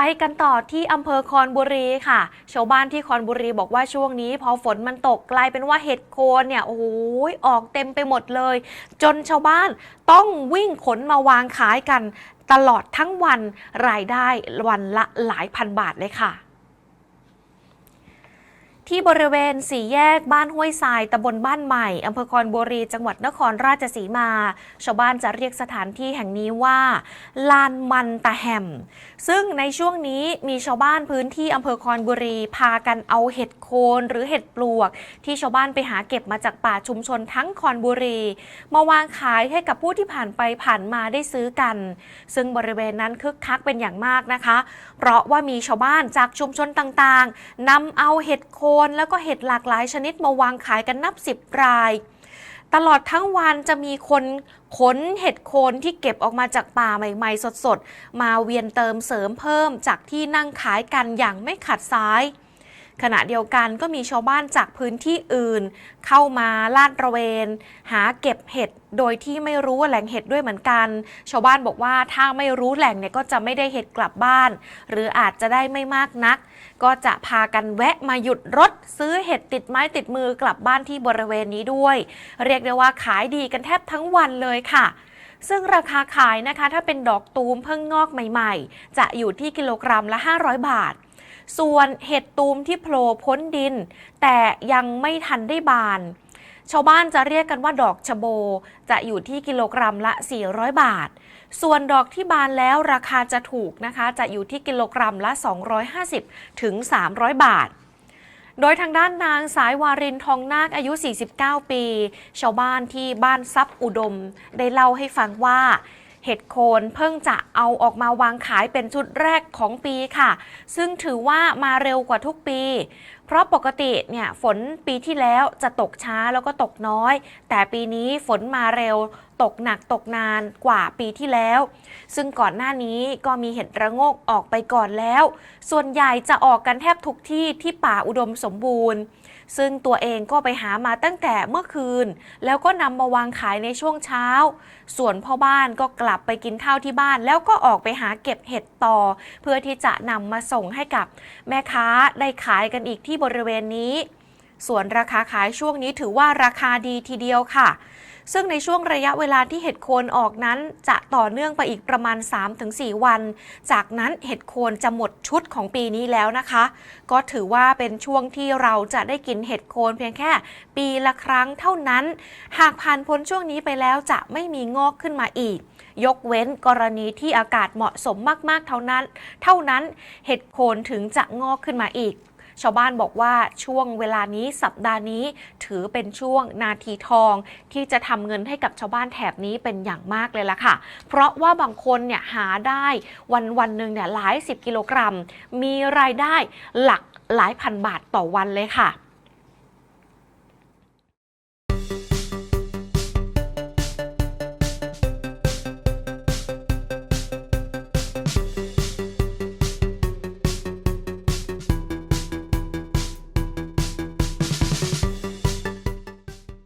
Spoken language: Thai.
ไปกันต่อที่อำเภอคอนบุรีค่ะ ชาวบ้านที่คอนบุรีบอกว่าช่วงนี้ พอฝนมันตกกลายเป็นว่าเห็ดโคนเนี่ยโอ้โหออกเต็มไปหมดเลย จนชาวบ้านต้องวิ่งขนมาวางขายกัน ตลอดทั้งวันรายได้วันละหลายพันบาทเลยค่ะ ที่บริเวณสี่แยกบ้านห้วยทรายตำบลบ้านใหม่อำเภอคอนบุรี จังหวัดนครราชสีมา ชาวบ้านจะเรียกสถานที่แห่งนี้ว่า ลานมันตะแหมซึ่งในช่วงนี้มีชาวบ้านพื้นที่อำเภอคอนบุรี พากันเอาเห็ดโคนหรือเห็ดปลวก ที่ชาวบ้านไปหาเก็บมาจากป่าชุมชนทั้งคอนบุรี มาวางขายให้กับผู้ที่ผ่านไปผ่านมาได้ซื้อกัน ซึ่งบริเวณนั้นคึกคักเป็นอย่างมากนะคะ เพราะว่ามีชาวบ้านจากชุมชนต่างๆนำเอาเห็ดโคนแล้วก็เห็ดหลากหลายชนิดมาวางขายกันนับสิบราย ตลอดทั้งวันจะมีคนขนเห็ดโคนที่เก็บออกมาจากป่าใหม่ๆ สดๆ มาเวียนเติมเสริมเพิ่มจากที่นั่งขายกันอย่างไม่ขัดสาย ขณะเดียวกันก็มีชาวบ้านจากพื้นที่อื่น เข้ามาลาดระเวน หาเก็บเห็ดโดยที่ไม่รู้ว่าแหล่งเห็ดด้วยเหมือนกัน ชาวบ้านบอกว่าถ้าไม่รู้แหล่งเนี่ยก็จะไม่ได้เห็ดกลับบ้าน หรืออาจจะได้ไม่มากนัก ก็จะพากันแวะมาหยุดรถ ซื้อเห็ดติดไม้ติดมือกลับบ้านที่บริเวณนี้ด้วย เรียกได้ว่าขายดีกันแทบทั้งวันเลยค่ะซึ่งราคาขายนะคะถ้าเป็นดอกตูมเพิ่งงอกใหม่ๆ จะอยู่ที่กิโลกรัมละ 500 บาท ส่วนเห็ดตูมที่โผล่พ้นดิน แต่ยังไม่ทันได้บาน ชาวบ้านจะเรียกกันว่าดอกชะโบ จะอยู่ที่กิโลกรัมละ 400 บาท ส่วนดอกที่บานแล้วราคาจะถูกนะคะ จะอยู่ที่กิโลกรัมละ 250 ถึง 300 บาทโดยทางด้านนางสายวารินทองนาคอายุ 49 ปี ชาวบ้านที่บ้านทรัพย์อุดม ได้เล่าให้ฟังว่า เห็ดโคนเพิ่งจะเอาออกมาวางขายเป็นชุดแรกของปีค่ะ ซึ่งถือว่ามาเร็วกว่าทุกปี เพราะปกติเนี่ยฝนปีที่แล้วจะตกช้าแล้วก็ตกน้อย แต่ปีนี้ฝนมาเร็ว ตกหนักตกนานกว่าปีที่แล้ว ซึ่งก่อนหน้านี้ก็มีเห็ดระโงกออกไปก่อนแล้ว ส่วนใหญ่จะออกกันแทบทุกที่ที่ป่าอุดมสมบูรณ์ ซึ่งตัวเองก็ไปหามาตั้งแต่เมื่อคืน แล้วก็นำมาวางขายในช่วงเช้า ส่วนพ่อบ้านก็กลับไปกินข้าวที่บ้าน แล้วก็ออกไปหาเก็บเห็ดต่อ เพื่อที่จะนำมาส่งให้กับแม่ค้าได้ขายกันอีกที่บริเวณนี้ ส่วนราคาขายช่วงนี้ถือว่าราคาดีทีเดียวค่ะ ซึ่งในช่วงระยะเวลาที่เห็ดโคนออกนั้น จะต่อเนื่องไปอีกประมาณ 3-4 วัน จากนั้นเห็ดโคนจะหมดชุดของปีนี้แล้วนะคะ ก็ถือว่าเป็นช่วงที่เราจะได้กินเห็ดโคนเพียงแค่ ปีละครั้งเท่านั้น หากผ่านพ้นช่วงนี้ไปแล้วจะไม่มีงอกขึ้นมาอีกยกเว้นกรณีที่อากาศเหมาะสมมาก ๆ เท่านั้น เท่านั้นเห็ดโคนถึงจะงอกขึ้นมาอีก ชาวบ้านบอกว่าช่วงเวลานี้สัปดาห์นี้ ถือเป็นช่วงนาทีทอง ที่จะทำเงินให้กับชาวบ้านแถบนี้เป็นอย่างมากเลยล่ะค่ะ เพราะว่าบางคนเนี่ยหาได้วันวันหนึ่งเนี่ยหลายสิบกิโลกรัม มีรายได้หลักหลายพันบาทต่อวันเลยค่ะ